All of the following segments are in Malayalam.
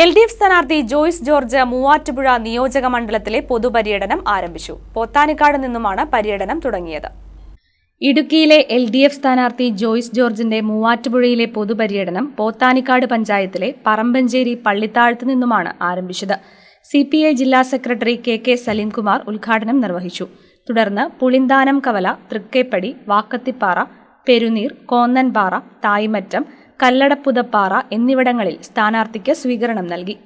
എൽ ഡി എഫ് സ്ഥാനാർത്ഥി ജോയ്സ് ജോർജ് മൂവാറ്റുപുഴ നിയോജക മണ്ഡലത്തിലെ പൊതുപര്യടനം ആരംഭിച്ചു. പോത്താനിക്കാട് നിന്നുമാണ് പര്യടനം തുടങ്ങിയത്. ഇടുക്കിയിലെ എൽ ഡി എഫ് സ്ഥാനാർത്ഥി ജോയ്സ് ജോർജിന്റെ മൂവാറ്റുപുഴയിലെ പൊതുപര്യടനം പോത്താനിക്കാട് പഞ്ചായത്തിലെ പറമ്പഞ്ചേരി പള്ളിത്താഴത്ത് നിന്നുമാണ് ആരംഭിച്ചത്. സി പി ഐ ജില്ലാ സെക്രട്ടറി കെ കെ സലീംകുമാർ ഉദ്ഘാടനം നിർവഹിച്ചു. തുടർന്ന് പുളിന്താനം കവല തൃക്കേപ്പടി വാക്കത്തിപ്പാറ പെരുനീർ കോന്നൻപാറ തായ്മറ്റം കല്ലടപ്പുതപ്പാറ എന്നിവിടങ്ങളിൽ സ്ഥാനാർത്ഥിക്ക് സ്വീകരണം നൽകി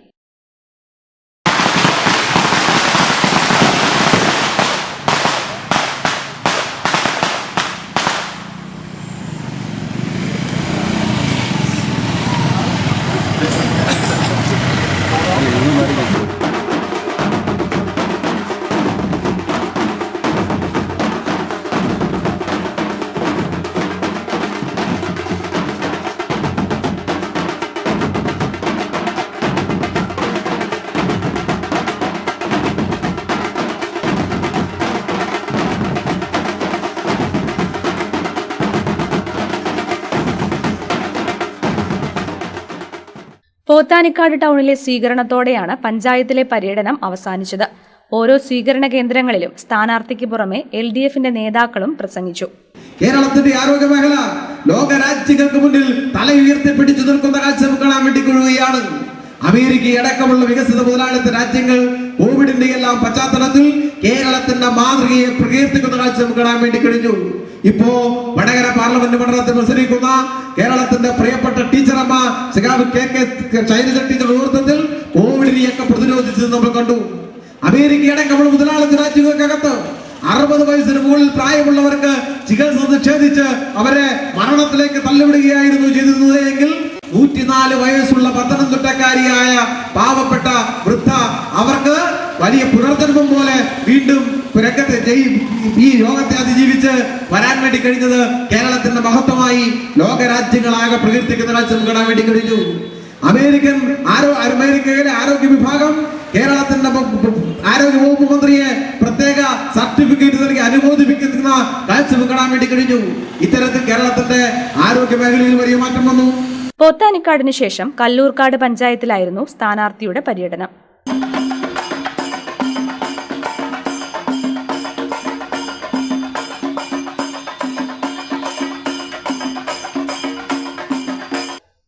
പോത്താനിക്കാട് ടൗണിലെ സ്വീകരണത്തോടെയാണ് പഞ്ചായത്തിലെ പര്യടനം അവസാനിച്ചത്. ഓരോ സ്വീകരണ കേന്ദ്രങ്ങളിലും സ്ഥാനാർത്ഥിക്ക് പുറമെ എൽ ഡി എഫിന്റെ നേതാക്കളും പ്രസംഗിച്ചു. കേരളത്തിന്റെ ആരോഗ്യ മേഖല ലോക രാജ്യങ്ങൾക്ക് മുന്നിൽ തല ഉയർത്തി പിടിച്ചു നിൽക്കുന്ന കാഴ്ച കാണാൻ വേണ്ടി കൊള്ളുകയാണ്. അമേരിക്ക അടക്കമുള്ള വികസിത മുതലാളിത്ത രാജ്യങ്ങൾ കോവിഡിന്റെ എല്ലാം പശ്ചാത്തലത്തിൽ കേരളത്തിന്റെ മാതൃകയെ പ്രകീർത്തിക്കുന്ന കാഴ്ച കാണാൻ വേണ്ടി കഴിഞ്ഞു. ഇപ്പോ വടകര പാർലമെന്റ് മണ്ഡലത്തിൽ മത്സരിക്കുന്ന കേരളത്തിന്റെ പ്രിയപ്പെട്ട ടീച്ചറമ്മ സഖാവ് കെ കെ ശൈലജ ടീച്ചർ നേതൃത്വത്തിൽ കോവിഡിനെയൊക്കെ പ്രതിരോധിച്ചത് നമ്മൾ കണ്ടു. അമേരിക്ക അടക്കമുള്ള മുതലാളിത്ത രാജ്യങ്ങൾക്കകത്ത് അറുപത് വയസ്സിന് മുകളിൽ പ്രായമുള്ളവർക്ക് ചികിത്സ നിഷേധിച്ച് അവരെ മരണത്തിലേക്ക് തള്ളിവിടുകയായിരുന്നു ചെയ്തിരുന്നത് എങ്കിൽ നൂറ്റിനാല് വയസ്സുള്ള പത്തനംതിട്ടക്കാരിയായ പാവപ്പെട്ട വൃദ്ധ അവർക്ക് വലിയ പുനർജന്മം പോലെ വീണ്ടും രംഗത്തെ ജയി- ഈ രോഗത്തെ അതിജീവിച്ച് വരാൻ വേണ്ടി കഴിഞ്ഞത് കേരളത്തിന്റെ മഹത്വമായി ലോകരാജ്യങ്ങളാകെ പ്രകീർത്തിക്കുന്ന കാഴ്ച നമുക്ക് കാണാൻ വേണ്ടി കഴിഞ്ഞു. അമേരിക്കൻ ആരോ അമേരിക്കയിലെ ആരോഗ്യ വിഭാഗം കേരളത്തിന്റെ ആരോഗ്യ വകുപ്പ് മന്ത്രിയെ പ്രത്യേക സർട്ടിഫിക്കറ്റ് നൽകി അനുമോദിപ്പിക്കുന്ന കാഴ്ച കാണാൻ വേണ്ടി കഴിഞ്ഞു. ഇത്തരത്തിൽ കേരളത്തിന്റെ ആരോഗ്യ മേഖലയിൽ വലിയ മാറ്റം വന്നു. പോത്താനിക്കാടിന് ശേഷം കല്ലൂർക്കാട് പഞ്ചായത്തിലായിരുന്നു സ്ഥാനാർത്ഥിയുടെ പര്യടനം.